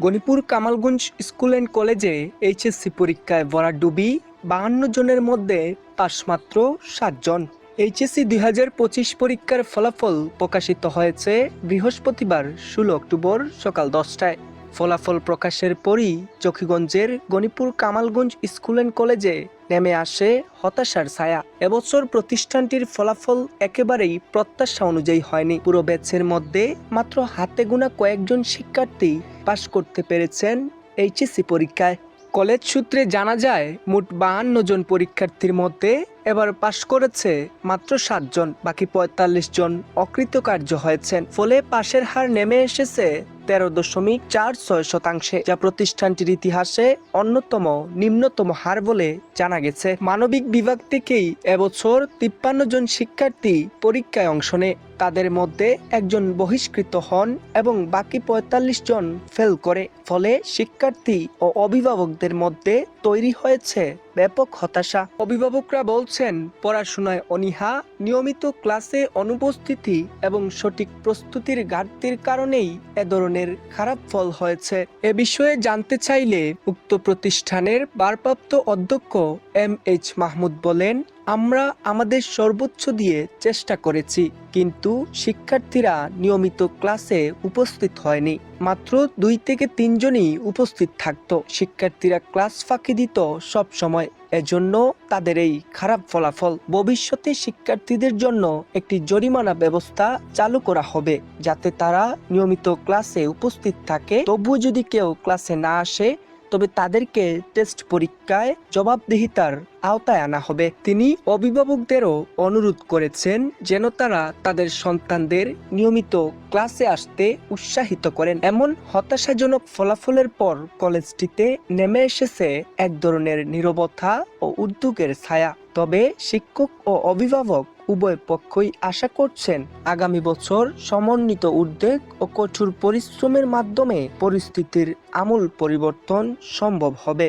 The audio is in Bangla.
গণিপুর কামালগঞ্জ স্কুল অ্যান্ড কলেজে এইচএসসি পরীক্ষায় ভরাডুবি বাহান্ন জনের মধ্যে পাশ মাত্র সাতজন এইচএসসি দুই হাজার পঁচিশ পরীক্ষার ফলাফল প্রকাশিত হয়েছে বৃহস্পতিবার, ষোলো অক্টোবর সকাল দশটায়। ফলাফল প্রকাশের পরই চকিগঞ্জের গণিপুর কামালগঞ্জ স্কুল অ্যান্ড কলেজে নেমে আসে হতাশার ছায়া। এবছর প্রতিষ্ঠানটির ফলাফল একেবারেই প্রত্যাশা অনুযায়ী হয়নি। পুরো ব্যাচের মধ্যে মাত্র হাতে গোনা কয়েকজন শিক্ষার্থী পাশ করতে পেরেছেন এইচএসসি পরীক্ষায়। কলেজ সূত্রে জানা যায়, মোট বাহান্ন জন পরীক্ষার্থীর মধ্যে এবার পাশ করেছে মাত্র সাতজন বাকি পঁয়তাল্লিশ জন অকৃতকার্য হয়েছেন। ফলে পাশের হার নেমে এসেছে তেরো দশমিক চার ছয় শতাংশে, যা প্রতিষ্ঠানটির ইতিহাসে অন্যতম, নিম্নতম হার বলে জানা গেছে। মানবিক বিভাগ থেকেই এবছর তিপ্পান্ন জন শিক্ষার্থী পরীক্ষায় অংশ নেয়। তাদের মধ্যে একজন বহিষ্কৃত হন এবং বাকি পঁয়তাল্লিশ জন ফেল করে। ফলে শিক্ষার্থী ও অভিভাবকদের মধ্যে তৈরি হয়েছে ব্যাপক হতাশা। অভিভাবকরা বলছেন, পড়াশোনায় অনীহা, নিয়মিত ক্লাসে অনুপস্থিতি এবং সঠিক প্রস্তুতির ঘাটতির কারণেই এ ধরনের খারাপ ফল হয়েছে। এ বিষয়ে জানতে চাইলে উক্ত প্রতিষ্ঠানের ভারপ্রাপ্ত অধ্যক্ষ এম এইচ মাহমুদ বলেন আমরা আমাদের সর্বোচ্চ দিয়ে চেষ্টা করেছি, কিন্তু শিক্ষার্থীরা নিয়মিত ক্লাসে উপস্থিত হয়নি। মাত্র দুই থেকে তিনজনই উপস্থিত থাকত। শিক্ষার্থীরা ক্লাস ফাঁকি দিত সব সময় এজন্য তাদের এই খারাপ ফলাফল। ভবিষ্যতে শিক্ষার্থীদের জন্য একটি জরিমানা ব্যবস্থা চালু করা হবে, যাতে তারা নিয়মিত ক্লাসে উপস্থিত থাকে। তবুও যদি কেউ ক্লাসে না আসে তবে তাদেরকে টেস্ট পরীক্ষায় জবাবদিহিতার আওতায় আনা হবে। তিনি অভিভাবকদেরও অনুরোধ করেছেন যেন তারা তাদের সন্তানদের নিয়মিত ক্লাসে আসতে উৎসাহিত করেন। এমন হতাশাজনক ফলাফলের পর কলেজটিতে নেমে এসেছে এক ধরনের নীরবতা ও উদ্যোগের ছায়া। তবে শিক্ষক ও অভিভাবক উভয় পক্ষই আশা করছেন আগামী বছর সমন্বিত উদ্বেগ ও কঠোর পরিশ্রমের মাধ্যমে পরিস্থিতির আমূল পরিবর্তন সম্ভব হবে।